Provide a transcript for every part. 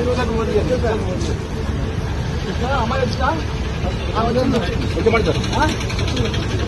ఒక్క నిమిషం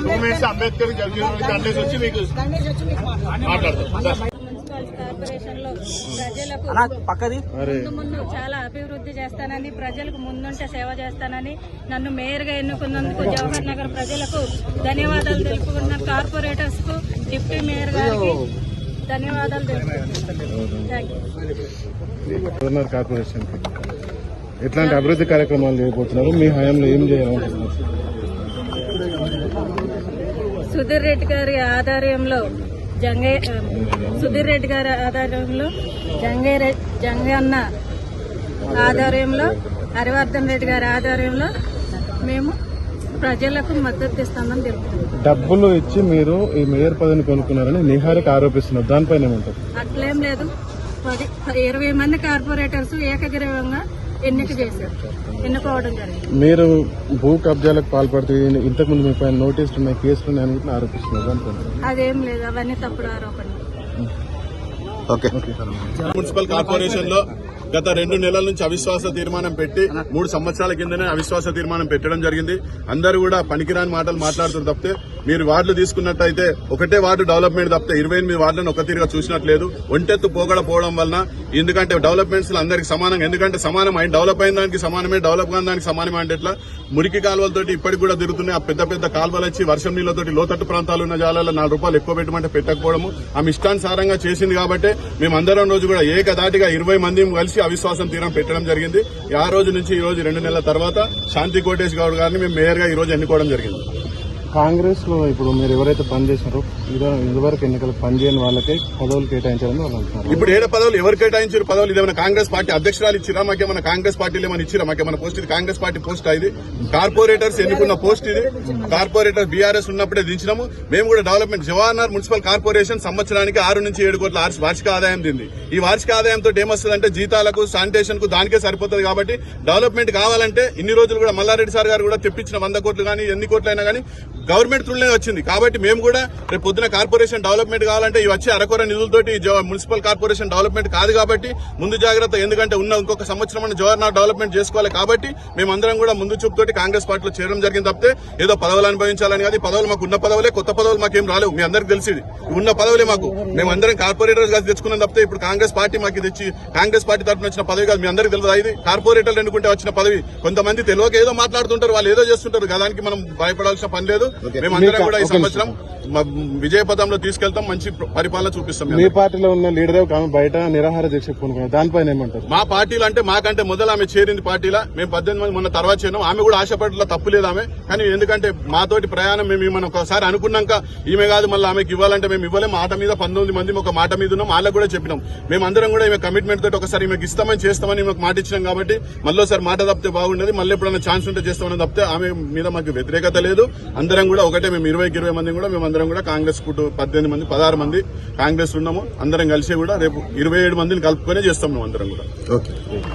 two minutes Ambedkar గంటేసి వచ్చి మీకు మాట్లాడతాం చాలా అభివృద్ధి చేస్తానని ప్రజలకు ముందుంటే సేవ చేస్తానని నన్ను మేయర్గా ఎన్నుకున్నందుకు జవహర్ నగర్ ప్రజలకు ధన్యవాదాలు తెలుపుకున్న కార్పొరేటర్స్కు డిప్యూటీ మేయర్ గారికి ధన్యవాదాలు కార్పొరేషన్ ఎట్లాంటి అభివృద్ధి కార్యక్రమాలు చేయబోతున్నారు? మీ హయాంలో ఏం చేయాలనుకుంటున్నారు? సుధీర్ రెడ్డి గారి ఆధ్వర్యంలో జంగయ్య సుధీర్ రెడ్డి గారి ఆధ్వర్యంలో జంగయ్య జంగన్న ఆధ్వర్యంలో హరివర్ధన్ రెడ్డి గారి ఆధ్వర్యంలో మేము ప్రజలకు మద్దతు ఇస్తామని తెలుపుతున్నాం. డబ్బులు ఇచ్చి మీరు ఈ మేయర్ పదవిని కొనుక్కున్నారని నిహారిక ఆరోపిస్తున్నారు. దానిపైన ఏమంటారు? అట్లేం లేదు. పది ఇరవై మంది కార్పొరేటర్స్ ఏకగ్రీవంగా ఎన్నిక చేశారు? ఎన్నుకోవడం జరిగింది. మీరు భూ కబ్జాలకు పాల్పడుతూ ఇంతకుముందు మీ పైన నోటీసులు ఉన్నాయి కేసులు ఉన్నాయని కూడా ఆరోపిస్తున్నారు అదేం లేదు అవన్నీ తప్పుడు ఆరోపణలు. ఓకే. మున్సిపల్ కార్పొరేషన్లో గత రెండు నెలల నుంచి అవిశ్వాస తీర్మానం పెట్టి మూడు సంవత్సరాల కిందనే అవిశ్వాస తీర్మానం పెట్టడం జరిగింది. అందరూ కూడా పనికిరాని మాటలు మాట్లాడుతున్న తప్పితే మీరు వార్డులు తీసుకున్నట్టయితే ఒకటే వార్డు డెవలప్మెంట్ తప్పితే ఇరవై ఎనిమిది వార్డులను ఒక తీరుగా చూసినట్లేదు. ఒంటెత్తు పోగడ పోవడం వలన ఎందుకంటే డెవలప్మెంట్స్ అందరికి సమానం ఎందుకంటే సమానం అయిన డెవలప్ అయిన దానికి సమానమే డెవలప్ కాని దానికి సమానమే అంటే ఎట్లా? మురికి కాలువలతోటి ఇప్పటికి కూడా తిరుగుతున్నాయి. ఆ పెద్ద పెద్ద కాలువలు వచ్చి వర్షం నీళ్ళతోటి లోతట్టు ప్రాంతాలు ఉన్న జాలలో నాలుగు రూపాయలు ఎక్కువ పెట్టమంటే పెట్టకపోవడము. ఆమె ఇష్టానుసారంగా చేసింది కాబట్టి మేము అందరం రోజు కూడా ఏకదాటిగా ఇరవై మంది కలిసి అవిశ్వాసం తీరం పెట్టడం జరిగింది. ఆ రోజు నుంచి ఈ రోజు రెండు నెలల తర్వాత శాంతి కోటేష్ గౌడ్ గారిని మేము మేయర్గా ఈ రోజు ఎన్నుకోవడం జరిగింది. కాంగ్రెస్లో ఇప్పుడు మీరు ఎవరైతే పనిచేశారో ఇదో- ఇదివరకు ఎన్నికలకు పనిచేయని వాళ్ళకే పదవులు కేటాయించాలని వాళ్ళు అంటున్నారు. ఇప్పుడు ఏడ పదవులు ఎవరు కేటాయించారు పదవులు? ఇదేమైనా కాంగ్రెస్ పార్టీ అధ్యక్షురాలు ఇచ్చిరా? మాకేమైనా కాంగ్రెస్ పార్టీలు ఏమైనా ఇచ్చిరా? మాకేమైనా పోస్ట్ ఇది? కాంగ్రెస్ పార్టీ పోస్ట్ ఇది? కార్పొరేటర్స్ ఎన్నుకున్న పోస్ట్ ఇది? కార్పొరేటర్ బీఆర్ఎస్ ఉన్నప్పుడే దించినాము. మేము కూడా డెవలప్మెంట్ జవహర్లాల్ మున్సిపల్ కార్పొరేషన్ సంవత్సరానికి ఆరు నుంచి ఏడు కోట్ల వార్షిక ఆదాయం దింది. ఈ వార్షిక ఆదాయంతో ఏమొస్తుందంటే జీతాలకు శానిటేషన్కు దానికే సరిపోతుంది కాబట్టి డెవలప్మెంట్ కావాలంటే ఇన్ని రోజులు కూడా మల్లారెడ్డి సార్ గారు కూడా తెప్పించిన వంద కోట్లు కానీ ఎన్ని కోట్లు అయినా కానీ గవర్నమెంట్ త్రూనే వచ్చింది. కాబట్టి మేము కూడా రేపు పొద్దున కార్పొరేషన్ డెవలప్మెంట్ కావాలంటే ఇవి వచ్చే అరకొర నిధులతోటి మున్సిపల్ కార్పొరేషన్ డెవలప్మెంట్ కాదు కాబట్టి ముందు జాగ్రత్త ఎందుకంటే ఉన్న ఇంకొక సంవత్సరం అన్న జవహర్లాల్ డెవలప్మెంట్ చేసుకోవాలి కాబట్టి మేమందరం కూడా ముందు చూపుతోటి కాంగ్రెస్ పార్టీలో చేరడం జరిగింది తప్పితే ఏదో పదవులు అనుభవించాలని కాదు. పదవులు మాకు ఉన్న పదవులే కొత్త పదవులు మాకేం రాలేవు. మీ అందరికి తెలిసింది ఉన్న పదవులే మాకు. మేమందరం కార్పొరేటర్స్ కాదు తెచ్చుకున్నాం తప్పితే ఇప్పుడు కాంగ్రెస్ పార్టీ మాకు తెచ్చి కాంగ్రెస్ పార్టీ తరఫున వచ్చిన పదవి కాదు. మీ అందరికి తెలియదు ఇది? కార్పొరేటర్లు ఎన్నుకుంటే వచ్చిన పదవి. కొంతమంది తెలియక ఏదో మాట్లాడుతుంటారు వాళ్ళు ఏదో చేస్తుంటారు. దానికి మనం భయపడాల్సిన పని లేదు. మేమందరం కూడా ఈ సంవత్సరం మ- విజయ పదంలో తీసుకెళ్తాం మంచి పరిపాలన చూపిస్తాం మీ పార్టీలో ఉన్న లీడర్ ఆమె బయట నిరాహార దీక్ష పూనుకున్నారు దానిపైన ఏమంటారు? మా పార్టీలు అంటే మాకంటే మొదలు ఆమె చేరింది పార్టీలా. మేము పద్దెనిమిది మంది మొన్న తర్వాత చేరినాం. ఆమె కూడా ఆశపడలో తప్పు లేదు ఆమె. కానీ ఎందుకంటే మాతోటి ప్రయాణం మేము మనం ఒకసారి అనుకున్నాక ఈమె కాదు మళ్ళీ ఆమెకి ఇవ్వాలంటే మేము ఇవ్వలేం. మాట మీద పంతొమ్మిది మంది ఒక మాట మీద ఉన్నాం. వాళ్ళకు కూడా చెప్పినాం. మేము అందరం కూడా ఈమె కమిట్మెంట్ తోటి ఒకసారి ఈమెకి ఇస్తామని చేస్తామని ఈమెకు మాట ఇచ్చినాం కాబట్టి మళ్ళీసారి మాట తప్పితే బాగుండేది. మళ్ళీ ఎప్పుడైనా ఛాన్స్ ఉంటే చేస్తామని తప్పితే ఆమె మీద మాకు వ్యతిరేకత లేదు. అందరం కూడా ఒకటే మేము ఇరవైకి ఇరవై మంది కూడా మేము అందరం కూడా కాంగ్రెస్ కుటు పద్దెనిమిది మంది పదహారు మంది కాంగ్రెస్ ఉన్నాము. అందరం కలిసి కూడా రేపు ఇరవై ఏడు మందిని కలుపుకొని చేస్తాం మేము అందరం కూడా. ఓకే.